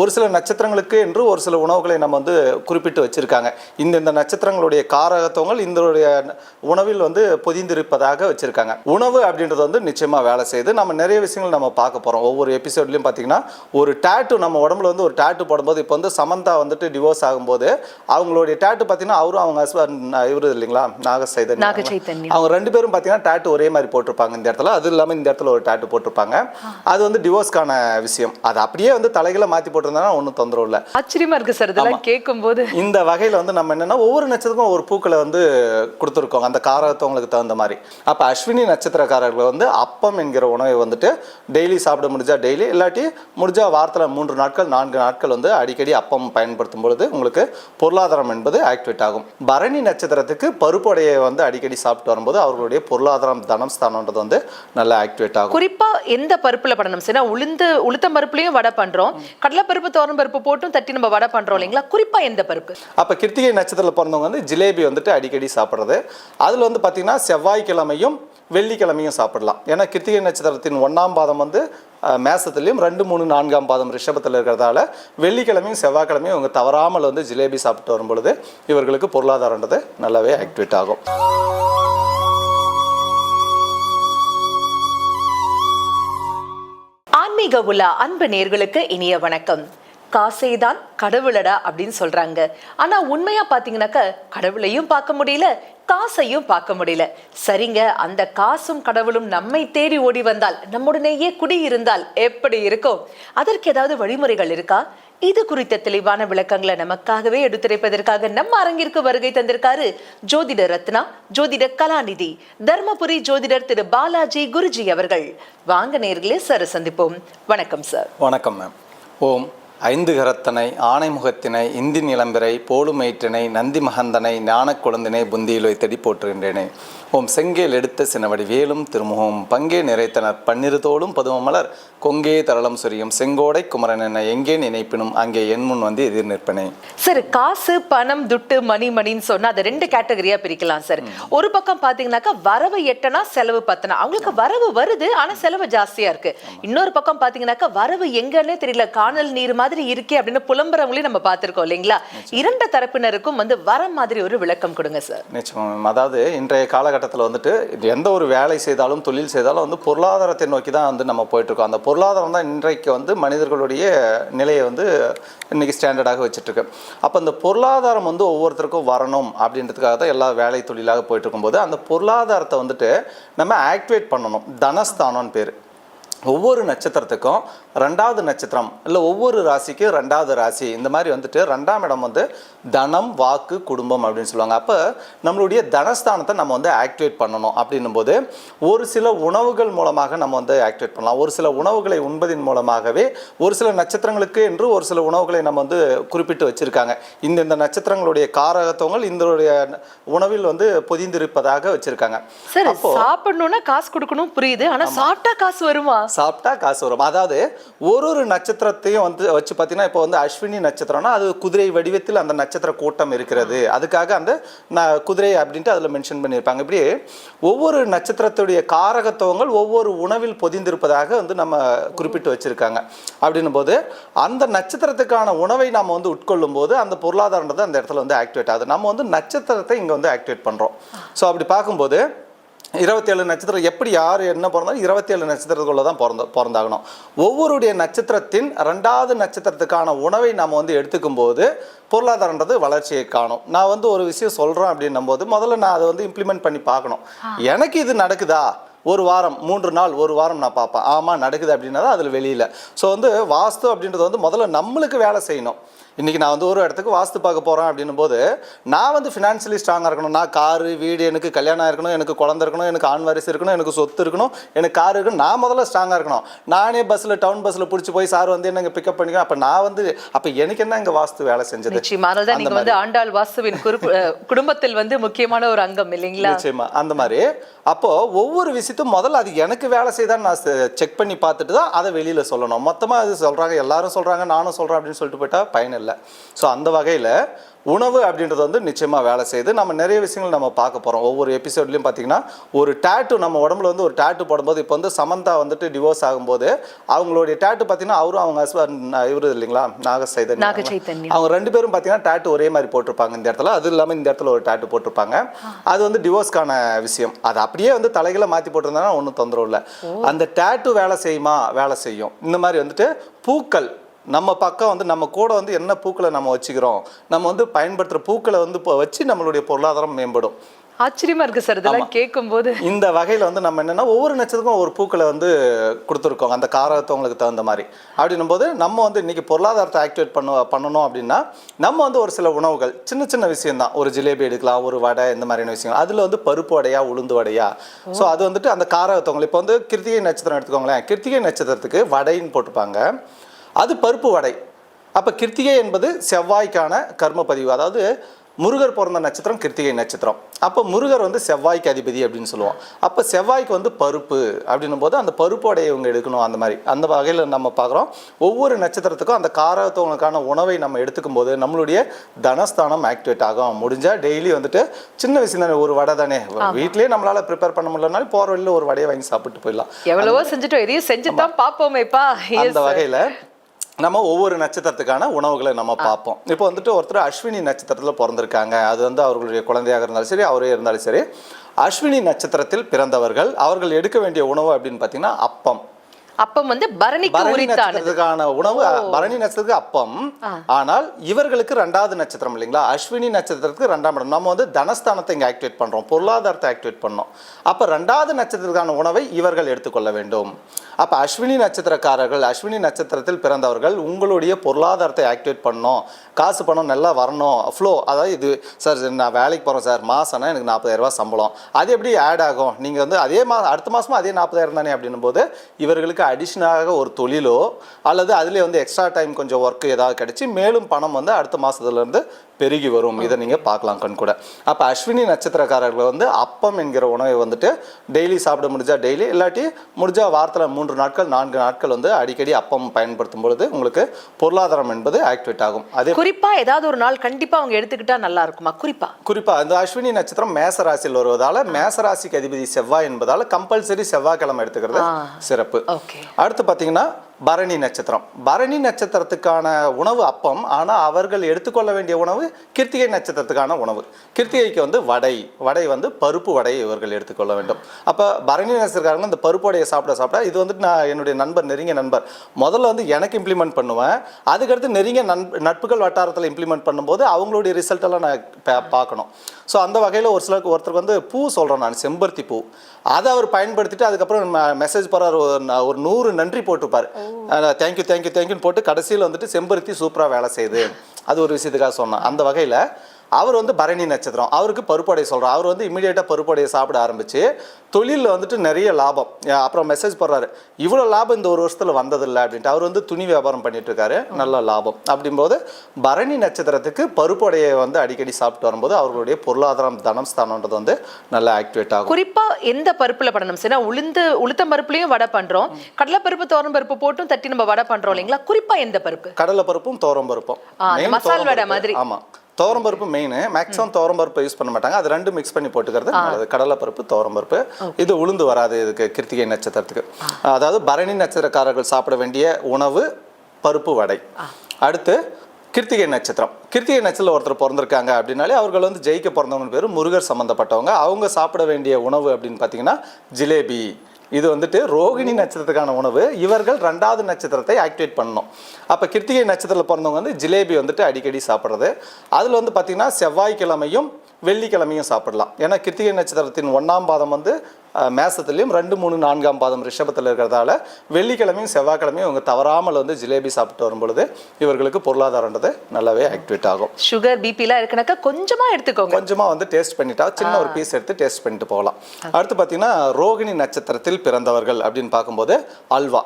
ஒரு சில நட்சத்திரங்களுக்கு என்று ஒரு சில உணவுகளை நம்ம வந்து குறிப்பிட்டு வச்சிருக்காங்க. இந்த இந்த நட்சத்திரங்களுடைய காரகத்துவங்கள் இந்த உணவில் வந்து பொதிந்திருப்பதாக வச்சிருக்காங்க. உணவு அப்படின்றது வந்து நிச்சயமா வேலை செய்யுது. நம்ம நிறைய விஷயங்கள் நம்ம பார்க்க போறோம். ஒவ்வொரு எபிசோட்லயும் பார்த்தீங்கன்னா ஒரு டேட்டு நம்ம உடம்புல வந்து ஒரு டேட்டு போடும்போது இப்போ வந்து சமந்தா வந்துட்டு டிவோர்ஸ் ஆகும்போது அவங்களுடைய டேட்டு பார்த்தீங்கன்னா அவரும் அவங்க ஹஸ்பண்ட் இவரு இல்லைங்களா? நாக சைதன்யா நாக சைதன்யம். அவங்க ரெண்டு பேரும் பார்த்தீங்கன்னா டேட்டு ஒரே மாதிரி போட்டிருப்பாங்க இந்த இடத்துல. அது இல்லாமல் இந்த இடத்துல ஒரு டேட்டு போட்டிருப்பாங்க. அது வந்து டிவோர்ஸ்க்கான விஷயம். அது அப்படியே வந்து தலைகளை மாற்றி போட்டிருந்தாங்கன்னா ஒன்றும் தொந்தரவு இல்லை. ஆச்சரியமா இருக்கு சார் இதெல்லாம் கேட்கும் போது இந்த வகையில் வந்து நம்ம என்னன்னா ஒவ்வொரு நட்சத்திரக்கும் ஒரு பூக்களை வந்து கொடுத்துருக்கோம். அந்த காரகத்துவங்களுக்கு தகுந்த மாதிரி. அப்போ அஸ்வினி நட்சத்திரக்காரர்கள் வந்து அப்பம் என்கிற உணவை வந்துட்டு டெய்லி சாப்பிட முடிஞ்சா டெய்லி இல்லாட்டி முடிஞ்சா வாரத்தில் மூன்று நாட்கள் நான்கு நாட்கள் வந்து அடிக்கடி அப்பம் பயன்படுத்தும் பொழுது உங்களுக்கு பொருளாதாரம் என்பது ஆக்டிவேட் ஆகும். பரணி நட்சத்திரத்துக்கு பருப்புடையை வந்து அடிக்கடி சாப்பிட்டு வரும்போது அவர்களுடைய பொருளாதாரம் தனம் ஸ்தானம்ன்றது வந்து நல்லா ஆக்டிவேட் ஆகும். குறிப்பா எந்த பருப்புல பண்ணணும் சார் உளுந்து உளுத்தம் பருப்புலயும் வடை பண்றோம். கடலை பருப்பு தோரம் பருப்பு போட்டும் தட்டி நம்ம வடை பண்றோம் இல்லைங்களா? குறிப்பா எந்த பருப்பு? அப்போ கிருத்திகை நட்சத்திரத்தில் பிறந்தவங்க வந்து ஜிலேபி வந்துட்டு அடிக்கடி சாப்பிட்றது. அதில் வந்து பார்த்திங்கன்னா செவ்வாய்க்கிழமையும் வெள்ளிக்கிழமையும் சாப்பிடலாம். ஏன்னா கிருத்திகை நட்சத்திரத்தின் ஒன்றாம் பாதம் வந்து மேசத்துலேயும் ரெண்டு மூணு நான்காம் பாதம் ரிஷபத்தில் இருக்கிறதால வெள்ளிக்கிழமையும் செவ்வாய்க்கிழமையும் இவங்க தவறாமல் வந்து ஜிலேபி சாப்பிட்டு வரும் பொழுது இவர்களுக்கு பொருளாதாரன்றது நல்லாவே ஆக்டிவேட் ஆகும். ஆன்மீக உலா அன்பு நேர்களுக்கு இனிய வணக்கம். காசேதான் கடவுளடா அப்படின்னு சொல்றாங்க. ஆனா உண்மையா பாத்தீங்கன்னாக்க கடவுளையும் பார்க்க முடியல காசையும் பார்க்க முடியல. சரிங்க அந்த காசும் கடவுளும் நம்மை தேடி ஓடி வந்தால் நம்முடனேயே குடியிருந்தால் எப்படி இருக்கும்? அதற்கு ஏதாவது வழிமுறைகள் இருக்கா? இது குறித்த தெளிவான விளக்கங்களை நமக்காகவே எடுத்துரைப்பதற்காக நம்ம அரங்கிற்கு வருகை தந்திருக்காரு ஜோதிட ரத்னா ஜோதிட கலாநிதி தர்மபுரி ஜோதிடர் திரு பாலாஜி குருஜி அவர்கள். வாங்க நேர்களே சார் சந்திப்போம். வணக்கம் சார். வணக்கம் மேம் ஓம். ஐந்து கரத்தனை ஆனைமுகத்தினை இந்தி நிலம்பிரை போலுமயிற்றினை நந்தி மகந்தனை ஞானக் குழந்தினை புந்தியில் வைத்தடி போற்றுகின்றேனே. ஓம் செங்கேல் எடுத்த சினவடி வேலும் திருமுகம் பங்கே நிறைத்தனர் பன்னிருதோளும் பதுமமலர் கொங்கே தரளம் சொரியும் செங்கோடை குமரன் என எங்கே நினைப்பினும் அங்கே என் முன் வந்து எதிர் நிற்பனே. சார் காசு பணம் துட்டு மணி மணின்னு சொன்னா அதை ரெண்டு கேட்டகரியா பிரிக்கலாம் சார் ஒரு பக்கம் பாத்தீங்கன்னாக்கா வரவு எட்டனா செலவு பத்தனா. அவங்களுக்கு வரவு வருது ஆனா செலவு ஜாஸ்தியா இருக்கு. இன்னொரு பக்கம் பாத்தீங்கன்னாக்கா வரவு எங்கன்னே தெரியல. காணல் நீர் மாதிரி இருக்கே அப்படின்னு புலம்புறவங்களையும் நம்ம பார்த்திருக்கோம் இல்லைங்களா? இரண்டு தரப்பினருக்கும் வந்து வர மாதிரி ஒரு விளக்கம் கொடுங்க சார். நிச்சயமா மேம் அதாவது இன்றைய காலகட்டத்தில் வந்துட்டு எந்த ஒரு வேலை செய்தாலும் தொழில் செய்தாலும் வந்து பொருளாதாரத்தை நோக்கி தான் வந்து நம்ம போயிட்டுருக்கோம். அந்த பொருளாதாரம் தான் இன்றைக்கு வந்து மனிதர்களுடைய நிலையை வந்து இன்னைக்கு ஸ்டாண்டர்டாக வச்சுட்ருக்கு அப்போ இந்த பொருளாதாரம் வந்து ஒவ்வொருத்தருக்கும் வரணும் அப்படின்றதுக்காக தான் எல்லா வேலை தொழிலாக போயிட்டு இருக்கும்போது அந்த பொருளாதாரத்தை வந்துட்டு நம்ம ஆக்டிவேட் பண்ணணும். தனஸ்தானம்னு பேர். ஒவ்வொரு நட்சத்திரத்துக்கும் ரெண்டாவது நட்சத்திரம் இல்லை ஒவ்வொரு ராசிக்கு ரெண்டாவது ராசி. இந்த மாதிரி வந்துட்டு ரெண்டாம் இடம் வந்து தனம் வாக்கு குடும்பம் அப்படின்னு சொல்லுவாங்க. அப்போ நம்மளுடைய தனஸ்தானத்தை நம்ம வந்து ஆக்டிவேட் பண்ணணும் அப்படின்னும் போது ஒரு சில உணவுகள் மூலமாக நம்ம வந்து ஆக்டிவேட் பண்ணலாம். ஒரு சில உணவுகளை உண்பதின் மூலமாகவே ஒரு சில நட்சத்திரங்களுக்கு என்று ஒரு சில உணவுகளை நம்ம வந்து குறிப்பிட்டு வச்சிருக்காங்க. இந்த இந்த நட்சத்திரங்களுடைய காரகத்துவங்கள் இந்த உணவில் வந்து பொதிந்திருப்பதாக வச்சிருக்காங்க. சார் சாப்பிடணும்னா காசு கொடுக்கணும் புரியுது. ஆனா சாப்பிட்டா காசு வருமா? சாப்பிட்டா காசு வரும். அதாவது ஒரு ஒரு நட்சத்திரத்தையும் வந்து வச்சு பார்த்தீங்கன்னா இப்போ வந்து அஸ்வினி நட்சத்திரம்னா அது குதிரை வடிவத்தில் அந்த நட்சத்திர கூட்டம் இருக்கிறது. அதுக்காக அந்த நான் குதிரை அப்படின்ட்டு அதில் மென்ஷன் பண்ணியிருப்பாங்க. இப்படி ஒவ்வொரு நட்சத்திரத்துடைய காரகத்துவங்கள் ஒவ்வொரு உணவில் பொதிந்திருப்பதாக வந்து நம்ம குறிப்பிட்டு வச்சுருக்காங்க. அப்படின்னும் போது அந்த நட்சத்திரத்துக்கான உணவை நம்ம வந்து உட்கொள்ளும் போது அந்த பொருளாதாரன்றது அந்த இடத்துல வந்து ஆக்டிவேட் ஆகுது. நம்ம வந்து நட்சத்திரத்தை இங்கே வந்து ஆக்டிவேட் பண்ணுறோம் ஸோ அப்படி பார்க்கும்போது இருபத்தேழு நட்சத்திரம் எப்படி யார் என்ன பிறந்தாலும் இருபத்தேழு நட்சத்திரத்துக்குள்ள தான் பிறந்த பிறந்தாகணும். ஒவ்வொருடைய நட்சத்திரத்தின் ரெண்டாவது நட்சத்திரத்துக்கான உணவை நம்ம வந்து எடுத்துக்கும் போது பொருளாதாரன்றது வளர்ச்சியை காணும். நான் வந்து ஒரு விஷயம் சொல்கிறேன் அப்படின்னும் போது முதல்ல நான் அதை வந்து இம்ப்ளிமெண்ட் பண்ணி பார்க்கணும். எனக்கு இது நடக்குதா? ஒரு வாரம் மூன்று நாள் ஒரு வாரம் நான் பார்ப்பேன். ஆமாம் நடக்குது அப்படின்னா தான் அதில் வெளியில். ஸோ வந்து வாஸ்து அப்படின்றது வந்து முதல்ல நம்மளுக்கு வேலை செய்யணும். இன்றைக்கி நான் வந்து ஒரு இடத்துக்கு வாஸ்து பார்க்க போகிறேன் அப்படின்னும் போது நான் வந்து ஃபினான்ஷியலி ஸ்ட்ராங்காக இருக்கணும். நான் காரு வீடு எனக்கு கல்யாணம் இருக்கணும் எனக்கு குழந்தை இருக்கணும் எனக்கு ஆண் வாரிசு இருக்கணும் எனக்கு சொத்து இருக்கணும் எனக்கு கார் இருக்கணும். நான் முதல்ல ஸ்ட்ராங்காக இருக்கணும். நானே பஸ்ஸில் டவுன் பஸ்ஸில் பிடிச்சி போய் சார் வந்து என்ன பிக்கப் பண்ணிக்க அப்போ நான் வந்து அப்போ எனக்கு என்ன இங்கே வாஸ்து வேலை செஞ்சது? நிச்சயமா. அதனால நீங்க வந்து ஆண்டாள் அஹ், குடும்பத்தில் வந்து முக்கியமான ஒரு அங்கம் இல்லைங்களா? நிச்சயமா. அந்த மாதிரி. அப்போது ஒவ்வொரு விஷயத்தும் முதல்ல அது எனக்கு வேலை செய்தான்னு நான் செக் பண்ணி பார்த்துட்டு தான் அதை வெளியில் சொல்லணும். மொத்தமாக அது சொல்கிறாங்க எல்லாரும் சொல்கிறாங்க நானும் சொல்கிறேன் அப்படின்னு சொல்லிட்டு போயிட்டால் பயன் இல்லை. ஸோ அந்த வகையில் உணவு அப்படின்றது வந்து நிச்சயமாக வேலை செய்யுது. நம்ம நிறைய விஷயங்கள் நம்ம பார்க்க போகிறோம் ஒவ்வொரு எபிசோட்லையும் பார்த்தீங்கன்னா ஒரு டேட்டு நம்ம உடம்புல வந்து ஒரு டேட்டு போடும்போது இப்போ வந்து சமந்தா வந்துட்டு டிவோர்ஸ் ஆகும்போது அவங்களுடைய டேட்டு பார்த்தீங்கன்னா அவரும் அவங்க ஹஸ்பண்ட் இவரு இல்லைங்களா? நாக. அவங்க ரெண்டு பேரும் பார்த்தீங்கன்னா டேட்டு ஒரே மாதிரி போட்டிருப்பாங்க இந்த இடத்துல. அது இல்லாமல் இந்த இடத்துல ஒரு டேட்டு போட்டிருப்பாங்க. அது வந்து டிவோர்ஸ்க்கான விஷயம். அது அப்படியே வந்து தலைகளை மாற்றி போட்டிருந்தாங்கன்னா ஒன்றும் தொந்தரவு இல்லை. அந்த டேட்டு வேலை செய்யுமா? வேலை செய்யும். இந்த மாதிரி வந்துட்டு பூக்கள் நம்ம பக்கம் வந்து நம்ம கூட வந்து என்ன பூக்களை நம்ம வச்சுக்கிறோம்? நம்ம வந்து பயன்படுத்துகிற பூக்களை வந்து இப்போ வச்சு நம்மளுடைய பொருளாதாரம் மேம்படும். ஆச்சரியமா இருக்கு சார் இதெல்லாம் கேட்கும்போது. இந்த வகையில் வந்து நம்ம என்னென்னா ஒவ்வொரு நட்சத்திரக்கும் ஒவ்வொரு பூக்களை வந்து கொடுத்துருக்கோம் அந்த காரகத்தவங்களுக்கு தகுந்த மாதிரி. அப்படின்னும் போது நம்ம வந்து இன்னைக்கு பொருளாதாரத்தை ஆக்டிவேட் பண்ண பண்ணணும் அப்படின்னா நம்ம வந்து ஒரு சில உணவுகள் சின்ன சின்ன விஷயம்தான். ஒரு ஜிலேபி எடுக்கலாம் ஒரு வடை இந்த மாதிரியான விஷயங்கள். அதில் வந்து பருப்பு வடையா உளுந்து வடையா. ஸோ அது வந்துட்டு அந்த காரகத்தவங்களை. இப்போ வந்து கிருத்திகை நட்சத்திரம் எடுத்துக்கோங்களேன். கிருத்திகை நட்சத்திரத்துக்கு வடைன்னு போட்டுப்பாங்க அது பருப்பு வடை. அப்போ கிருத்திகை என்பது செவ்வாய்க்கான கர்ம பதிவு அதாவது முருகர் பிறந்த நட்சத்திரம் கிருத்திகை நட்சத்திரம். அப்போ முருகர் வந்து செவ்வாய்க்கு அதிபதி அப்படின்னு சொல்லுவோம். அப்போ செவ்வாய்க்கு வந்து பருப்பு அப்படின்னும் போது அந்த பருப்போடைய இவங்க எடுக்கணும் அந்த மாதிரி. அந்த வகையில் நம்ம பார்க்குறோம். ஒவ்வொரு நட்சத்திரத்துக்கும் அந்த காரகத்தவங்களுக்கான உணவை நம்ம எடுத்துக்கும் போது நம்மளுடைய தனஸ்தானம் ஆக்டிவேட் ஆகும். முடிஞ்சால் டெய்லி வந்துட்டு சின்ன விஷயம் தானே ஒரு வடை தானே. வீட்லயே நம்மளால ப்ரிப்பேர் பண்ண முடியலனாலும் போகிற வழியில் ஒரு வடையை வாங்கி சாப்பிட்டு போயிடலாம். எவ்வளவோ செஞ்சுட்டோம். எதையும் செஞ்சுதான் பாப்போமேப்பா Yes, அந்த. வகையில நம்ம ஒவ்வொரு நட்சத்திரத்துக்கான உணவுகளை நம்ம பார்ப்போம். இப்போ வந்துட்டு ஒருத்தர் அஸ்வினி நட்சத்திரத்தில் பிறந்திருக்காங்க. அது வந்து அவர்களுடைய குழந்தையாக இருந்தாலும் சரி அவரே இருந்தாலும் சரி. அஸ்வினி நட்சத்திரத்தில் பிறந்தவர்கள் அவர்கள் எடுக்க வேண்டிய உணவு அப்படின்னு பார்த்தீங்கன்னா அப்பம். அப்பம் வந்து பரணிக்கு உணவு பரணி நட்சத்திரத்துக்கு அப்பம். ஆனால் இவர்களுக்கு ரெண்டாவது நட்சத்திரம் இல்லைங்களா? அஸ்வினி நட்சத்திரத்துக்கு ரெண்டாம் இடம். நம்ம வந்து தனஸ்தானத்தை இங்கே ஆக்டிவேட் பண்றோம். பொருளாதாரத்தை ஆக்டிவேட் பண்ணோம். அப்ப ரெண்டாவது நட்சத்திரத்துக்கான உணவை இவர்கள் எடுத்துக்கொள்ள வேண்டும். அப்ப அஸ்வினி நட்சத்திரக்காரர்கள் அஸ்வினி நட்சத்திரத்தில் பிறந்தவர்கள் உங்களுடைய பொருளாதாரத்தை ஆக்டிவேட் பண்ணணும் காசு பணம் நல்லா வரணும். ஃப்ளோ அதாவது இது சார் நான் வேலைக்கு போகிறேன் சார். மாசம்னா எனக்கு நாற்பதாயிரம் ரூபாய் சம்பளம். அது எப்படி ஆட் ஆகும்? நீங்கள் வந்து அதே மா அடுத்த மாதமும் அதே நாற்பதாயிரம் தானே அப்படின்னும் போது இவர்களுக்கு அடிஷ்னலாக ஒரு தொழிலோ அல்லது அதிலே வந்து எக்ஸ்ட்ரா டைம் கொஞ்சம் ஒர்க்கு ஏதாவது கிடச்சி மேலும் பணம் வந்து அடுத்த மாதத்துலேருந்து பெருகி வரும். இதை நீங்கள் பார்க்கலாம் கண் கூட. அப்போ அஸ்வினி நட்சத்திரக்காரர்கள் வந்து அப்பம் என்கிற உணவை வந்துட்டு டெய்லி சாப்பிட முடிஞ்சா டெய்லி இல்லாட்டி முடிஞ்சா வாரத்தில் மூன்று நாட்கள் நான்கு நாட்கள் வந்து அடிக்கடி அப்பம் பயன்படுத்தும் பொழுது உங்களுக்கு பொருளாதாரம் என்பது ஆக்டிவேட் ஆகும். அதே குறிப்பா ஏதாவது ஒரு நாள் கண்டிப்பா அவங்க எடுத்துக்கிட்டா நல்லா இருக்குமா? குறிப்பா. குறிப்பா இந்த அஸ்வினி நட்சத்திரம் மேச ராசியில் வருவதால மேச ராசிக்கு அதிபதி செவ்வாய் என்பதால கம்பல்சரி செவ்வாய்க்கிழமை எடுத்துக்கிறது. சிறப்பு. அடுத்து பார்த்தீங்கன்னா பரணி நட்சத்திரம். பரணி நட்சத்திரத்துக்கான உணவு அப்பம் ஆனால் அவர்கள் எடுத்துக்கொள்ள வேண்டிய உணவு கிருத்திகை நட்சத்திரத்துக்கான உணவு. கிருத்திகைக்கு வந்து வடை வடை வந்து பருப்பு வடையை இவர்கள் எடுத்துக்கொள்ள வேண்டும். அப்போ பரணி நட்சத்திரக்காரங்க இந்த பருப்பு வடையை சாப்பிட சாப்பிட இது வந்துட்டு நான் என்னுடைய நண்பர் நெருங்கிய நண்பர். முதல்ல வந்து எனக்கு இம்ப்ளிமெண்ட் பண்ணுவேன். அதுக்கடுத்து நெருங்கிய நண் நட்புகள் வட்டாரத்தில் இம்ப்ளிமெண்ட் பண்ணும்போது அவங்களுடைய ரிசல்ட் எல்லாம் நான் பார்க்கணும். ஸோ அந்த வகையில் ஒரு சிலருக்கு ஒருத்தருக்கு வந்து பூ சொல்கிறேன் நான் செம்பருத்தி பூ. அதை அவர் பயன்படுத்திட்டு அதுக்கப்புறம் மெசேஜ் போகிறார் ஒரு நூறு நன்றி போட்டிருப்பார். தேங்க்யூ தேங்க்யூ தேங்க்யூன்னு போட்டு கடைசியில் வந்துட்டு செம்பருத்தி சூப்பராக வேலை செய்யுது. அது ஒரு விஷயத்துக்காக சொன்னேன். அந்த வகையில் அவர் வந்து பரணி நட்சத்திரம். அவருக்கு பருப்படை சொல்கிறார் அவர் வந்து இமீடியட்டாக பருப்படையை சாப்பிட ஆரம்பிச்சு தொழிலில் வந்துட்டு நிறைய லாபம். அப்புறம் மெசேஜ் போடுறாரு. இவ்வளோ லாபம் இந்த ஒரு வருஷத்தில் வந்ததில்லை அப்படின்ட்டு. அவர் வந்து துணி வியாபாரம் பண்ணிட்டு இருக்காரு. நல்ல லாபம். அப்படிங்கும்போது பரணி நட்சத்திரத்துக்கு பருப்படையை வந்து அடிக்கடி சாப்பிட்டு வரும்போது அவர்களுடைய பொருளாதாரம் தனம் ஸ்தானம்ன்றது வந்து நல்லா ஆக்டிவேட் ஆகும். குறிப்பா எந்த பருப்புல பண்ணணும்? சார் உளுந்து உளுத்தம் பருப்புலயும் வடை பண்றோம். கடலை பருப்பு தோரம் பருப்பு போட்டும் தட்டி நம்ம வடை பண்றோம் இல்லைங்களா? குறிப்பா எந்த பருப்பு? கடலை பருப்பும். தோரம் பருப்பும் மசால் வடை மாதிரி. பருப்பு. துவரம் பருப்பு மெயின் மேக்ஸிமம் துவரம் பருப்பு யூஸ் பண்ண மாட்டாங்க. அது ரெண்டும் மிக்ஸ் பண்ணி போட்டுக்கிறது நல்லது. கடலை பருப்பு துவரம் பருப்பு. இது உளுந்து வராது இதுக்கு கிருத்திகை நட்சத்திரத்துக்கு. அதாவது பரணி நட்சத்திரக்காரர்கள் சாப்பிட வேண்டிய உணவு பருப்பு வடை. அடுத்து கிருத்திகை நட்சத்திரம். கிருத்திகை நட்சத்திரம் ஒருத்தர் பிறந்திருக்காங்க அப்படின்னாலே அவர்கள் வந்து ஜெயிக்க பிறந்தவங்க பேர் முருகர் சம்மந்தப்பட்டவங்க அவங்க சாப்பிட வேண்டிய உணவு அப்படின்னு பார்த்தீங்கன்னா ஜிலேபி. இது வந்துட்டு ரோகிணி நட்சத்திரத்துக்கான உணவு. இவர்கள் ரெண்டாவது நட்சத்திரத்தை ஆக்டிவேட் பண்ணணும். அப்போ கிருத்திகை நட்சத்திரத்தில் பிறந்தவங்க வந்து ஜிலேபி வந்துட்டு அடிக்கடி சாப்பிட்றது. அதில் வந்து பார்த்திங்கன்னா செவ்வாய்க்கிழமையும் வெள்ளிக்கிழமையும் சாப்பிடலாம். ஏன்னா கிருத்திகை நட்சத்திரத்தின் ஒன்றாம் பாதம் வந்து மேசத்துலேயும் ரெண்டு மூணு நான்காம் பாதம் ரிஷபத்தில் இருக்கிறதால வெள்ளிக்கிழமையும் செவ்வாய்க்கிழமையும் இவங்க தவறாமல் வந்து ஜிலேபி சாப்பிட்டு வரும் பொழுது இவர்களுக்கு பொருளாதாரன்றது நல்லாவே ஆக்டிவேட் ஆகும். சுகர் பிபி எல்லாம் இருக்குனாக்கா கொஞ்சமா எடுத்துக்கோங்க. கொஞ்சமா வந்து டேஸ்ட் பண்ணிட்டா சின்ன ஒரு பீஸ் எடுத்து டேஸ்ட் பண்ணிட்டு போகலாம். அடுத்து பார்த்தீங்கன்னா ரோகிணி நட்சத்திரத்தில் பிறந்தவர்கள் அப்படின்னு பார்க்கும்போது அல்வா.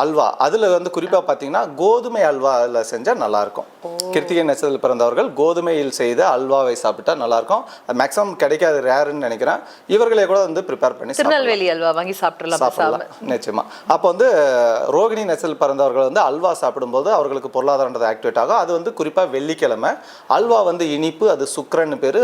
அல்வா. அதுல வந்து குறிப்பா பாத்தீங்கன்னா கோதுமை அல்வாவில் செஞ்சா நல்லா இருக்கும் கிருத்திகை நட்சத்திரத்தில் பிறந்தவர்கள் கோதுமையில் செய்த அல்வாவை சாப்பிட்டா நல்லா இருக்கும் அது மேக்ஸிமம் கிடைக்காது ரேருன்னு நினைக்கிறேன். இவர்களே கூட வந்து ப்ரிப்பேர் பண்ணி. திருநெல்வேலி அல்வா வாங்கி சாப்பிடலாம் சாப்பிடலாம் நிச்சயமா. அப்போ வந்து ரோகிணி நெசல் பிறந்தவர்கள் வந்து அல்வா சாப்பிடும்போது அவர்களுக்கு பொருளாதாரன்றது ஆக்டிவேட் ஆகும். அது வந்து குறிப்பாக வெள்ளிக்கிழமை. அல்வா வந்து இனிப்பு அது சுக்கிரன் பேர்.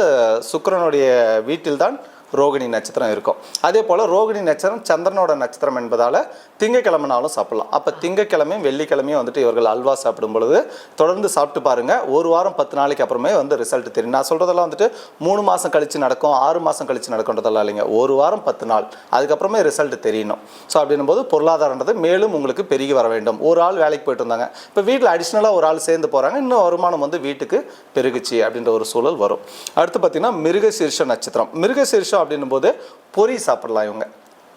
சுக்கிரனுடைய வீட்டில் தான் ரோகிணி நட்சத்திரம் இருக்கும். அதே போல் ரோகிணி நட்சத்திரம் சந்திரனோட நட்சத்திரம் என்பதால் திங்கக்கிழமைனாலும் சாப்பிடலாம். அப்போ திங்கக்கிழமையும் வெள்ளிக்கிழமையும் வந்துட்டு இவர்கள் அல்வா சாப்பிடும் பொழுது தொடர்ந்து சாப்பிட்டு பாருங்கள் ஒரு வாரம் பத்து நாளைக்கு அப்புறமே வந்து ரிசல்ட் தெரியும். நான் சொல்கிறதெல்லாம் வந்துட்டு மூணு மாதம் கழிச்சு நடக்கும் ஆறு மாதம் கழித்து நடக்கும்ன்றதெல்லாம் இல்லைங்க. ஒரு வாரம் பத்து நாள். அதுக்கப்புறமே ரிசல்ட் தெரியணும். ஸோ அப்படின்னும் போது பொருளாதாரன்றது மேலும் உங்களுக்கு பெருகி வர வேண்டும். ஒரு ஆள் வேலைக்கு போயிட்டு இருந்தாங்க இப்போ வீட்டில் அடிஷ்னலாக ஒரு ஆள் சேர்ந்து போகிறாங்க இன்னும் வருமானம் வந்து வீட்டுக்கு பெருகுச்சு அப்படின்ற ஒரு சூழல் வரும். அடுத்து பார்த்திங்கன்னா மிருகசீர்ஷ நட்சத்திரம். மிருகசீர்ஷம் அப்படின்னும் போது பொரி சாப்பிடலாம் இவங்க.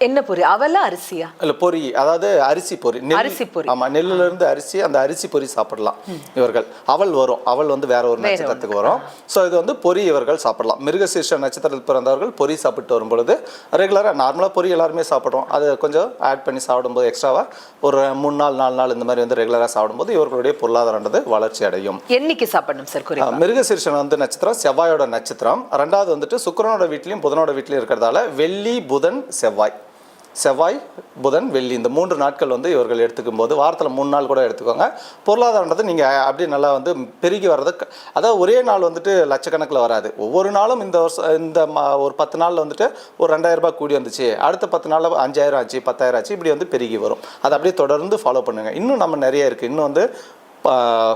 என்ன பொரி அவெல்லாம் அரிசியா? இல்ல பொரி அதாவது அரிசி பொரி அரிசி பொரி. ஆமா நெல்லுல இருந்து அரிசி அந்த அரிசி பொரி சாப்பிடலாம் இவர்கள். அவல் வரும். அவல் வந்து வேற ஒரு நட்சத்திரத்துக்கு வரும். ஸோ இது வந்து பொரி இவர்கள் சாப்பிடலாம். மிருகசீர்ஷ நட்சத்திரத்தில் பிறந்தவர்கள் பொரி சாப்பிட்டு வரும் பொழுது ரெகுலராக நார்மலாக பொரி எல்லாருமே சாப்பிட்றோம். அது கொஞ்சம் ஆட் பண்ணி சாப்பிடும்போது எக்ஸ்ட்ராவா ஒரு மூணு நாள் நாலு நாள் இந்த மாதிரி வந்து ரெகுலராக சாப்பிடும்போது இவர்களுடைய பொருளாதாரன்றது வளர்ச்சி அடையும். என்னைக்கு சாப்பிடணும் சார் மிருகசீர்ஷன் வந்து நட்சத்திரம் செவ்வாயோட நட்சத்திரம். ரெண்டாவது வந்துட்டு சுக்கிரனோட வீட்லையும் புதனோட வீட்லையும் இருக்கிறதால வெள்ளி புதன் செவ்வாய். செவ்வாய் புதன் வெள்ளி. இந்த மூன்று நாட்கள் வந்து இவர்கள் எடுத்துக்கும் போது வாரத்தில் மூணு நாள் கூட எடுத்துக்கோங்க. பொருளாதாரன்றது நீங்கள் அப்படியே நல்லா வந்து பெருகி வர்றது அதாவது ஒரே நாள் வந்துட்டு லட்சக்கணக்கில் வராது. ஒவ்வொரு நாளும் இந்த வருஷம் இந்த மா ஒரு பத்து நாளில் வந்துட்டு ஒரு ரெண்டாயிரம் ரூபாய் கூடி வந்துச்சு. அடுத்த பத்து நாளில் அஞ்சாயிரம் ஆச்சு பத்தாயிரம் ஆச்சு இப்படி வந்து பெருகி வரும். அதை அப்படியே தொடர்ந்து ஃபாலோ பண்ணுங்கள் இன்னும் நம்ம நிறைய இருக்குது இன்னும் வந்து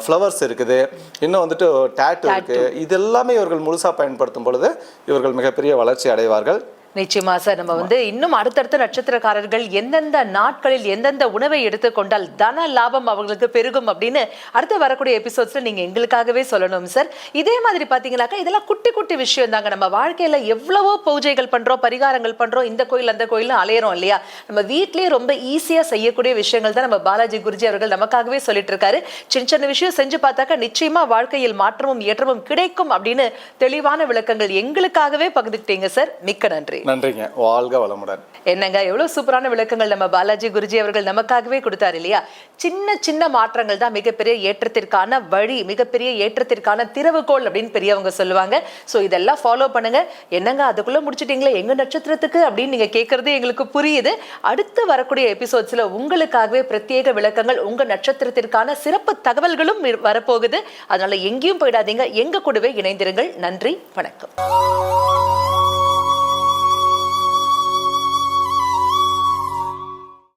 ஃப்ளவர்ஸ் இருக்குது. இன்னும் வந்துட்டு டேட்டு இருக்கு. இது எல்லாமே இவர்கள் முழுசா பயன்படுத்தும் பொழுது இவர்கள் மிகப்பெரிய வளர்ச்சி அடைவார்கள். நிச்சயமா சார் நம்ம வந்து இன்னும் அடுத்தடுத்த நட்சத்திரக்காரர்கள் எந்தெந்த நாட்களில் எந்தெந்த உணவை எடுத்துக்கொண்டால் தன லாபம் அவங்களுக்கு பெருகும் அப்படின்னு அடுத்து வரக்கூடிய எபிசோட்ஸ்ல நீங்க எங்களுக்காகவே சொல்லணும் சார் இதே மாதிரி பாத்தீங்கன்னாக்கா இதெல்லாம் குட்டி குட்டி விஷயம் தாங்க. நம்ம வாழ்க்கையில எவ்வளவோ பூஜைகள் பண்றோம் பரிகாரங்கள் பண்றோம் இந்த கோயில் அந்த கோயில்னு அலையிறோம் இல்லையா? நம்ம வீட்லயே ரொம்ப ஈஸியா செய்யக்கூடிய விஷயங்கள் தான் நம்ம பாலாஜி குருஜி அவர்கள் நமக்காகவே சொல்லிட்டு இருக்காரு சின்ன சின்ன விஷயம் செஞ்சு பார்த்தாக்கா நிச்சயமா வாழ்க்கையில் மாற்றமும் ஏற்றமும் கிடைக்கும் அப்படின்னு தெளிவான விளக்கங்கள் எங்களுக்காகவே பகிர்ந்துக்கிட்டீங்க சார் மிக்க நன்றி. நன்றிங்க. வாழ்க வளமுடன். என்னங்க எவ்வளவு சூப்பரான விளக்கங்கள் நம்ம பாலாஜி குருஜி அவர்கள் நமக்காகவே கொடுத்தாரு இல்லையா? சின்ன சின்ன மாற்றங்கள் தான் மிகப்பெரிய ஏற்றத்திற்கான வழி மிகப்பெரிய ஏற்றத்திற்கான திறவுகோள் அப்படின்னு பெரியவங்க சொல்லுவாங்க. சோ இதெல்லாம் ஃபாலோ பண்ணுங்க. என்னங்க அதுக்குள்ள முடிச்சிட்டீங்களே? எங்க நட்சத்திரத்துக்கு அப்படின்னு நீங்க கேட்கறது எங்களுக்கு புரியுது. அடுத்து வரக்கூடிய எபிசோட்ஸ்ல உங்களுக்காகவே பிரத்யேக விளக்கங்கள் உங்க நட்சத்திரத்திற்கான சிறப்பு தகவல்களும் வரப்போகுது. அதனால எங்கேயும் போயிடாதீங்க. எங்க கூடவே இணைந்திருங்கள். நன்றி வணக்கம்.